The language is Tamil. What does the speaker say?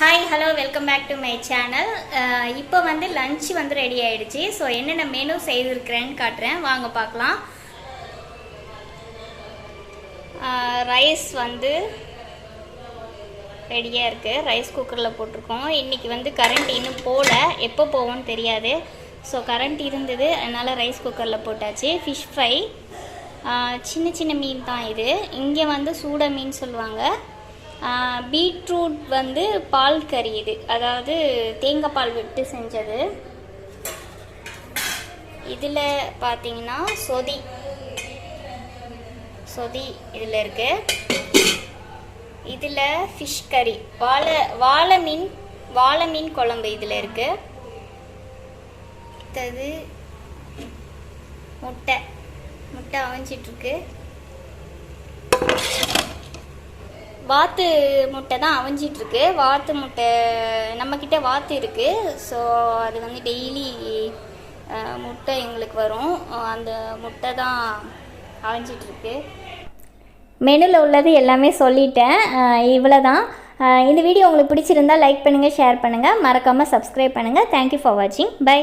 Hi hello welcome back to my channel இப்போ வந்து லஞ்ச் வந்து ரெடி ஆகிடுச்சி ஸோ என்னென்ன மெனு செய்திருக்கிறேன்னு காட்டுறேன். வாங்க பார்க்கலாம். Uh, ரைஸ் வந்து ரெடியாக இருக்குது ரைஸ் குக்கரில் போட்டிருக்கோம். இன்றைக்கி வந்து கரண்ட் இன்னும் போகல எப்போ போகும்னு தெரியாது. ஸோ கரண்ட் இருந்தது. அதனால் ரைஸ் குக்கரில் போட்டாச்சு. ஃபிஷ் ஃப்ரை uh, சின்ன சின்ன மீன் தான் இது. இங்கே வந்து சூட மீன் சொல்லுவாங்க. பீட்ரூட் வந்து பால் கறி இது. அதாவது தேங்காய் பால் விட்டு செஞ்சது. இதில் பார்த்தீங்கன்னா சொதி. சொதி இதில் இருக்கு. இதில் ஃபிஷ் கறி வாழை வாழை மீன் வாழை மீன் குழம்பு இதில் இருக்கு. அடுத்தது முட்டை. முட்டை அவிஞ்சிட்ருக்கு வாத்து முட்டை தான் அவிஞ்சிட்ருக்கு. வாத்து முட்டை நம்மக்கிட்ட வாத்து இருக்குது ஸோ அது வந்து டெய்லி முட்டை எங்களுக்கு வரும். அந்த முட்டை தான் அவிஞ்சிட்ருக்கு. மெனுவில் உள்ளது எல்லாமே சொல்லிட்டேன். இவ்வளோ தான் இந்த வீடியோ உங்களுக்கு பிடிச்சிருந்தா லைக் பண்ணுங்கள் ஷேர் பண்ணுங்கள் மறக்காமல் சப்ஸ்கிரைப் பண்ணுங்கள் தேங்க்யூ ஃபார் வாட்சிங் பை